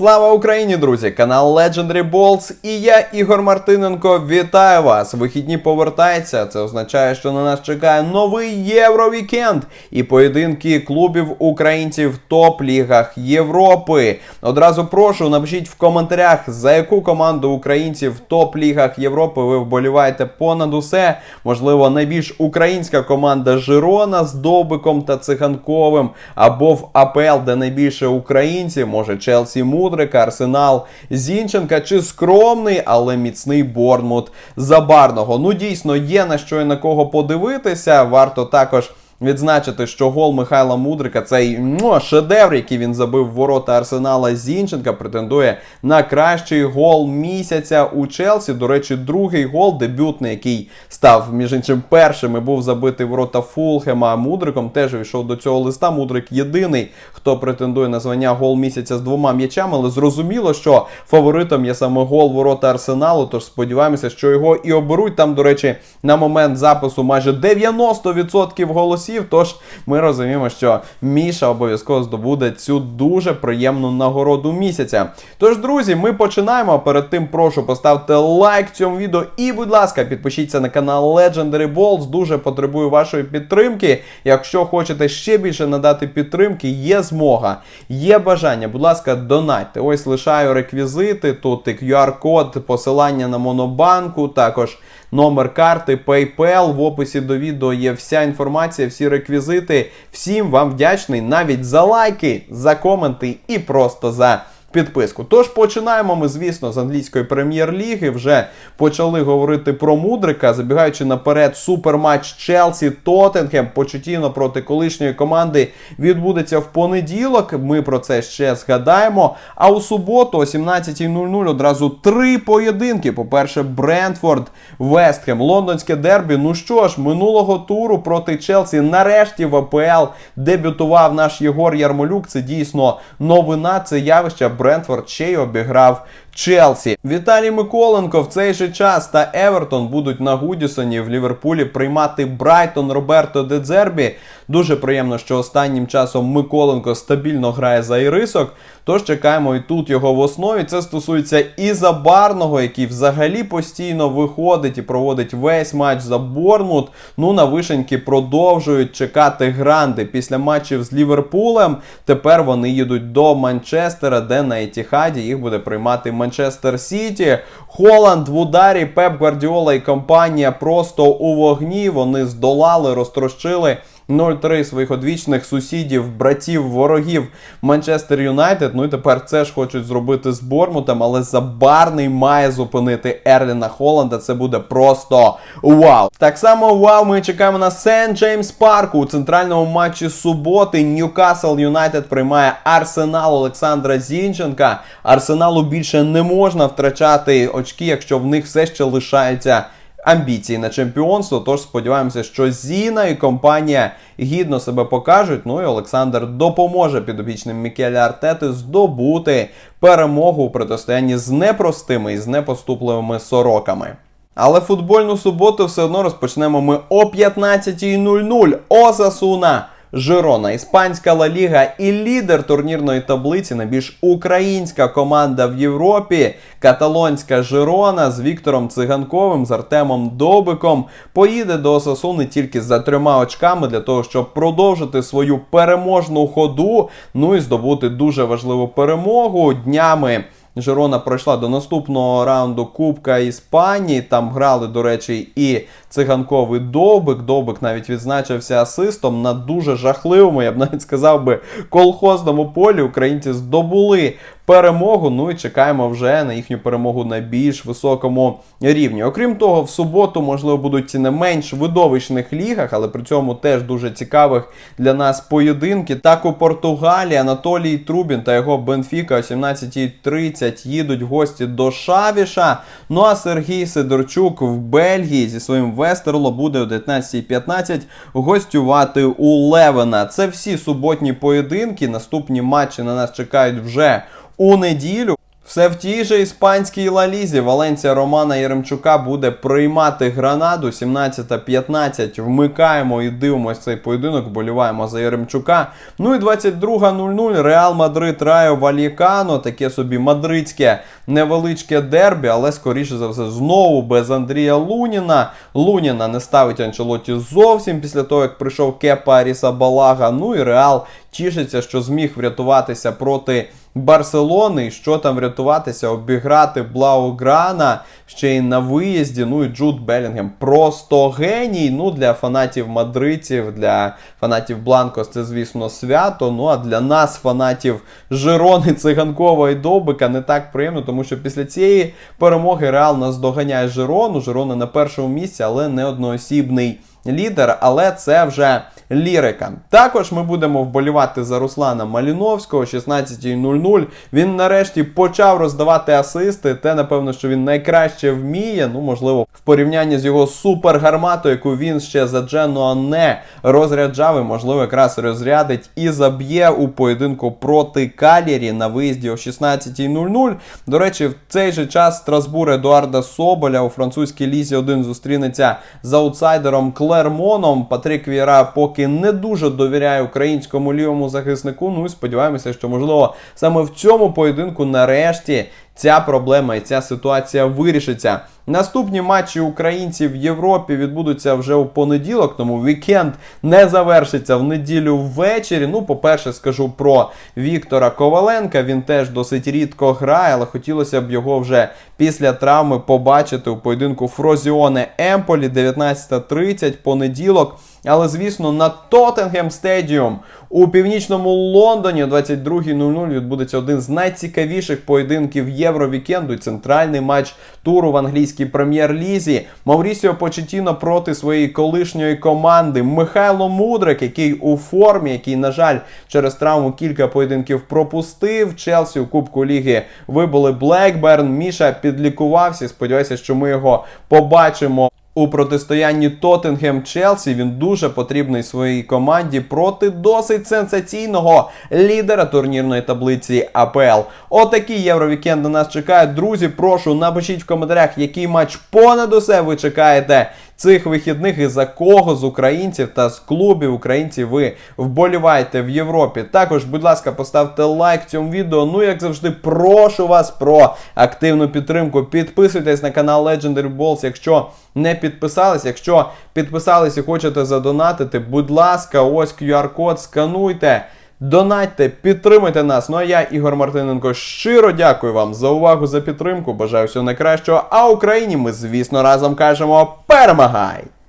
Слава Україні, друзі! Канал Legendary Balls і я, Ігор Мартиненко, вітаю вас! Вихідні повертаються. Це означає, що на нас чекає новий Євровікенд і поєдинки клубів українців в топ-лігах Європи. Одразу прошу, напишіть в коментарях, за яку команду українців в топ-лігах Європи ви вболіваєте понад усе. Можливо, найбільш українська команда Жирона з Довбиком та Циганковим, або в АПЛ, де найбільше українців, може Челсі Мудрика, Арсенал Зінченка чи скромний, але міцний Борнмут Забарного. Ну дійсно є на що і на кого подивитися. Варто також. Відзначити, що гол Михайла Мудрика, цей ну, шедевр, який він забив в ворота Арсенала Зінченка, претендує на кращий гол місяця у Челсі. До речі, другий гол, дебютний, який став між іншим першим і був забитий ворота Фулхема Мудриком. Теж війшов до цього листа. Мудрик єдиний, хто претендує на звання гол місяця з двома м'ячами. Але зрозуміло, що фаворитом є саме гол ворота Арсеналу. Тож сподіваємося, що його і оберуть. Там, до речі, на момент запису майже 90% голосів. Тож ми розуміємо, що Міша обов'язково здобуде цю дуже приємну нагороду місяця. Тож, друзі, ми починаємо. Перед тим прошу поставте лайк цьому відео і, будь ласка, підпишіться на канал Legendary Balls. Дуже потребую вашої підтримки. Якщо хочете ще більше надати підтримки, є змога, є бажання. Будь ласка, донатьте. Ось лишаю реквізити. Тут і QR-код, посилання на монобанку, також номер карти, PayPal. В описі до відео є вся інформація, всі реквізити. Всім вам вдячний навіть за лайки, за коменти і просто за. Підписку. Тож починаємо ми, звісно, з англійської прем'єр-ліги. Вже почали говорити про Мудрика, забігаючи наперед, суперматч Челсі Тоттенхем почутіно проти колишньої команди відбудеться в понеділок. Ми про це ще згадаємо. А у суботу, о 17.00, одразу три поєдинки. По-перше, Брентфорд, Вестхем, лондонське дербі. Ну що ж, минулого туру проти Челсі нарешті в АПЛ дебютував наш Єгор Ярмолюк. Це дійсно новина, це явище. Брентфорд ще й обіграв Челсі. Віталій Миколенко в цей же час та Евертон будуть на Гудісоні в Ліверпулі приймати Брайтон Роберто Дедзербі. Дуже приємно, що останнім часом Миколенко стабільно грає за Ірисок. Тож чекаємо і тут його в основі. Це стосується і Забарного, який взагалі постійно виходить і проводить весь матч за Борнмут. Ну на вишеньки продовжують чекати гранди після матчів з Ліверпулем. Тепер вони їдуть до Манчестера, де на Етіхаді їх буде приймати Манчестер Сіті. Холанд в ударі, Пеп Гвардіола і компанія просто у вогні. Вони здолали, розтрощили. 0-3 своїх одвічних сусідів, братів, ворогів Манчестер Юнайтед. Ну і тепер це ж хочуть зробити з Бормутом, але Забарний має зупинити Ерліна Холланда. Це буде просто вау. Так само вау. Ми чекаємо на Сент Джеймс Парку у центральному матчі суботи. Ньюкасл Юнайтед приймає Арсенал Олександра Зінченка. Арсеналу більше не можна втрачати очки, якщо в них все ще лишається амбіції на чемпіонство. Тож сподіваємося, що Зіна і компанія гідно себе покажуть. Ну і Олександр допоможе підопічним Мікеля Артети здобути перемогу у протистоянні з непростими і з непоступливими сороками. Але футбольну суботу все одно розпочнемо ми о 15.00. Осасуна! Жирона, іспанська Ла Ліга і лідер турнірної таблиці, найбільш українська команда в Європі, каталонська Жирона з Віктором Циганковим, з Артемом Добиком, поїде до Осасуни тільки за трьома очками для того, щоб продовжити свою переможну ходу. Ну і здобути дуже важливу перемогу днями. Жирона пройшла до наступного раунду Кубка Іспанії. Там грали, до речі, і циганковий Добик. Довбик навіть відзначився асистом на дуже жахливому, я б навіть сказав би, колхозному полі. Українці здобули перемогу. Ну і чекаємо вже на їхню перемогу на більш високому рівні. Окрім того, в суботу, можливо, будуть не менш видовищних лігах, але при цьому теж дуже цікавих для нас поєдинки. Так у Португалії Анатолій Трубін та його Бенфіка о 17.30 їдуть в гості до Шавіша. Ну а Сергій Сидорчук в Бельгії зі своїм Вестерло буде о 19.15 гостювати у Левена. Це всі суботні поєдинки. Наступні матчі на нас чекають вже у неділю. Все в тій же іспанській лалізі. Валенція Романа Яремчука буде приймати гранаду 17-15. Вмикаємо і дивимося цей поєдинок. Боліваємо за Яремчука. Ну і 22.00 Реал Мадрид Райо Валікано. Таке собі мадридське невеличке дербі, але скоріше за все знову без Андрія Луніна. Луніна не ставить Анчелоті зовсім після того, як прийшов Кепа Аріса Балага. Ну і Реал тішиться, що зміг врятуватися проти. Барселони, що там врятуватися, обіграти Блауграна ще й на виїзді. Ну і Джуд Белінгем просто геній. Ну для фанатів мадридців, для фанатів Бланкос це, звісно, свято. Ну а для нас, фанатів Жирони, Циганкова і Довбика, не так приємно, тому що після цієї перемоги Реал нас доганяє Жирону. Жирона на першому місці, але не одноосібний лідер, але це вже лірика. Також ми будемо вболівати за Руслана Маліновського 16.00. Він нарешті почав роздавати асисти. Те, напевно, що він найкраще вміє. Ну, можливо, в порівнянні з його супергарматою, яку він ще за Дженуа не розряджав, і, можливо, якраз розрядить і заб'є у поєдинку проти Калірі на виїзді о 16.00. До речі, в цей же час Страсбур Едуарда Соболя у французькій лізі 1 зустрінеться з аутсайдером Клермоном. Патрік Віра поки не дуже довіряє українському лівому захиснику. Ну і сподіваємося, що можливо саме в цьому поєдинку нарешті ця проблема і ця ситуація вирішиться. Наступні матчі українців в Європі відбудуться вже у понеділок, тому вікенд не завершиться в неділю ввечері. Ну, по-перше, скажу про Віктора Коваленка. Він теж досить рідко грає, але хотілося б його вже після травми побачити у поєдинку Фрозіоне Емполі 19.30 понеділок. Але, звісно, на Тоттенгем Стедіум у північному Лондоні о 22.00 відбудеться один з найцікавіших поєдинків Євровікенду центральний матч туру в англійській прем'єр-лізі. Маурісіо Почетіно проти своєї колишньої команди. Михайло Мудрик, який у формі, який, на жаль, через травму кілька поєдинків пропустив. Челсі у Кубку Ліги вибули Блекберн. Міша підлікувався. Сподіваюся, що ми його побачимо. У протистоянні Тоттенгем Челсі він дуже потрібний своїй команді проти досить сенсаційного лідера турнірної таблиці АПЛ. Отакі євровікенди нас чекають. Друзі, прошу напишіть в коментарях, який матч понад усе ви чекаєте цих вихідних і за кого з українців та з клубів українців ви вболіваєте в Європі. Також, будь ласка, поставте лайк цьому відео. Ну, як завжди, прошу вас про активну підтримку. Підписуйтесь на канал Legendary Balls, якщо не підписались. Якщо підписались і хочете задонатити, будь ласка, ось QR-код, скануйте. Донатьте, підтримуйте нас. Ну а я, Ігор Мартиненко, щиро дякую вам за увагу, за підтримку. Бажаю всього найкращого. А Україні ми, звісно, разом кажемо Parma High.